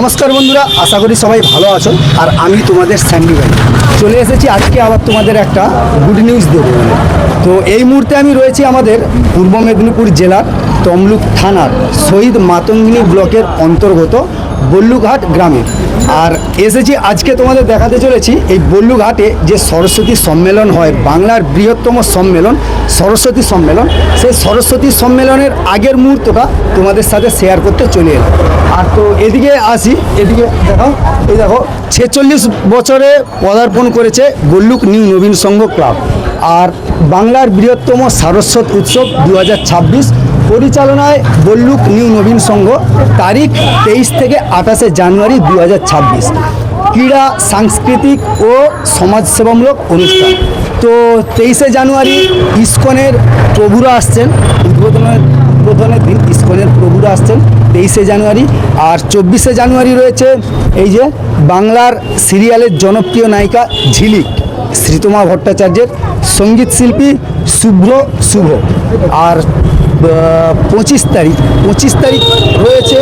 নমস্কার বন্ধুরা, আশা করি সবাই ভালো আছো। আর আমি তোমাদের স্যান্ডি ভাই। চলে এসেছি আজকে আবার তোমাদের একটা গুড নিউজ দেবো। তো এই মুহূর্তে আমি রয়েছি আমাদের পূর্ব মেদিনীপুর জেলার তমলুক থানার শহীদ মাতঙ্গিনী ব্লকের অন্তর্গত বল্লুঘাট গ্রামে। আর এসেছি, আজকে তোমাদের দেখাতে চলেছি এই বল্লুঘাটে যে সরস্বতী সম্মেলন হয়, বাংলার বৃহত্তম সম্মেলন, সরস্বতী সম্মেলন। সেই সরস্বতী সম্মেলনের আগের মুহূর্তটা তোমাদের সাথে শেয়ার করতে চলে এলাম। আর তো এদিকে আসি, এদিকে দেখো, এই দেখো, ছেচল্লিশ বছরে পদার্পণ করেছে গোল্লুক নিউ নবীন সংঘ ক্লাব। আর বাংলার বৃহত্তম সারস্বত উৎসব দু হাজার ছাব্বিশ পরিচালনায় বল্লুক নিউ নবীন সংঘ, তারিখ তেইশ থেকে আঠাশে জানুয়ারি দু হাজার ছাব্বিশ। ক্রীড়া, সাংস্কৃতিক ও সমাজসেবামূলক অনুষ্ঠান। তো তেইশে জানুয়ারি ইস্কনের প্রভুরা আসছেন, উদ্বোধনের উদ্বোধনের দিন ইস্কনের প্রভুরা আসছেন তেইশে জানুয়ারি। আর চব্বিশে জানুয়ারি রয়েছে এই যে বাংলার সিরিয়ালের জনপ্রিয় নায়িকা ঝিলিক, শ্রীতমা ভট্টাচার্যের সংগীত শিল্পী শুভ্র শুভ। আর পঁচিশ তারিখ পঁচিশ তারিখ রয়েছে,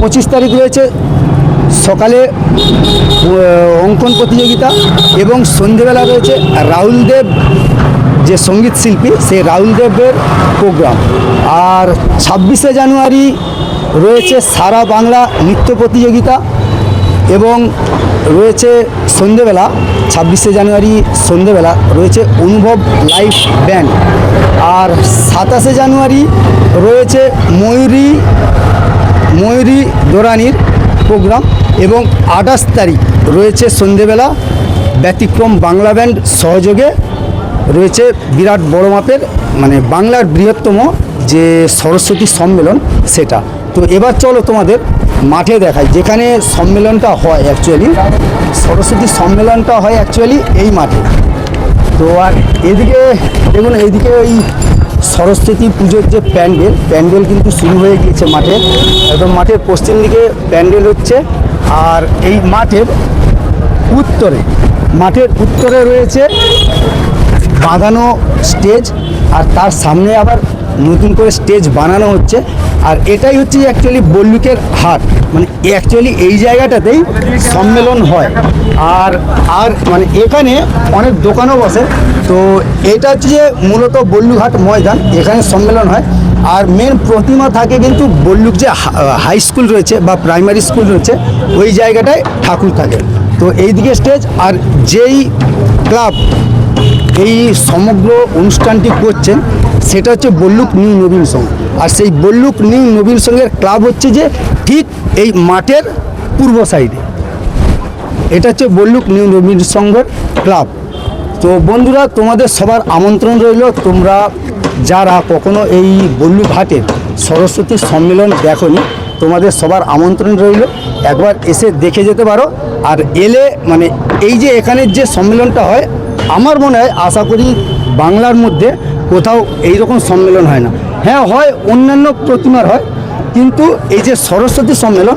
পঁচিশ তারিখ রয়েছে সকালে অঙ্কন প্রতিযোগিতা এবং সন্ধেবেলা রয়েছে রাহুল দেব, যে সংগীত শিল্পী, সেই রাহুল দেবের প্রোগ্রাম আর ছাব্বিশে জানুয়ারি রয়েছে সারা বাংলা নৃত্য প্রতিযোগিতা। এবং রয়েছে সন্ধেবেলা, ছাব্বিশে জানুয়ারি সন্ধেবেলা রয়েছে অনুভব লাইফ ব্যান্ড। আর সাতাশে জানুয়ারি রয়েছে ময়ূরী ময়ূরী দোরানির প্রোগ্রাম এবং আঠাশ তারিখ রয়েছে সন্ধেবেলা, ব্যতিক্রম বাংলা ব্যান্ড সহযোগে রয়েছে বিরাট বড় মাপের মানে বাংলার বৃহত্তম যে সরস্বতী সম্মেলন সেটা। তো এবার চলো তোমাদের মাঠে দেখায়, যেখানে সম্মেলনটা হয় অ্যাকচুয়ালি সরস্বতী সম্মেলনটা হয় অ্যাকচুয়ালি এই মাঠে। তো আর এদিকে, দেখুন এইদিকে ওই সরস্বতী পুজোর যে প্যান্ডেল প্যান্ডেল কিন্তু শুরু হয়ে গিয়েছে মাঠে। একদম মাঠের পশ্চিম দিকে প্যান্ডেল হচ্ছে, আর এই মাঠের উত্তরে মাঠের উত্তরে রয়েছে বাঁধানো স্টেজ, আর তার সামনে আবার নতুন করে স্টেজ বানানো হচ্ছে। আর এটাই হচ্ছে অ্যাকচুয়ালি বল্লুকের হাট। মানে অ্যাকচুয়ালি এই জায়গাটাতেই সম্মেলন হয়। আর আর মানে এখানে অনেক দোকানও বসে। তো এটা হচ্ছে যে মূলত বল্লুঘাট ময়দান, এখানে সম্মেলন হয়। আর মেন প্রতিমা থাকে কিন্তু বল্লুক যে হাই স্কুল রয়েছে বা প্রাইমারি স্কুল রয়েছে, ওই জায়গাটায় ঠাকুর থাকে। তো এইদিকে স্টেজ আর যেই ক্লাব এই সমগ্র অনুষ্ঠানটি করছেন, সেটা হচ্ছে বল্লুক নিউ নবীন সংঘ। আর সেই বল্লুক নিউ নবীন সংঘের ক্লাব হচ্ছে যে ঠিক এই মাঠের পূর্ব সাইডে। এটা হচ্ছে বল্লুক নিউ নবীন সংঘের ক্লাব। তো বন্ধুরা, তোমাদের সবার আমন্ত্রণ রইল। তোমরা যারা কখনো এই বল্লুঘাটের সরস্বতী সম্মেলন দেখনি, তোমাদের সবার আমন্ত্রণ রইল। একবার এসে দেখে যেতে পারো। আর এলে মানে এই যে এখানের যে সম্মেলনটা হয়, আমার মনে হয়, আশা করি বাংলার মধ্যে কোথাও এই রকম সম্মেলন হয় না। হ্যাঁ হয়, অন্যান্য প্রতিমার হয়। কিন্তু এই যে সরস্বতী সম্মেলন,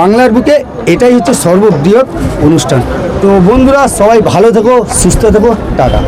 বাংলার বুকে এটাই হচ্ছে সর্ববৃহৎ অনুষ্ঠান। তো বন্ধুরা, সবাই ভালো থেকো, সুস্থ থেকো, টাটা।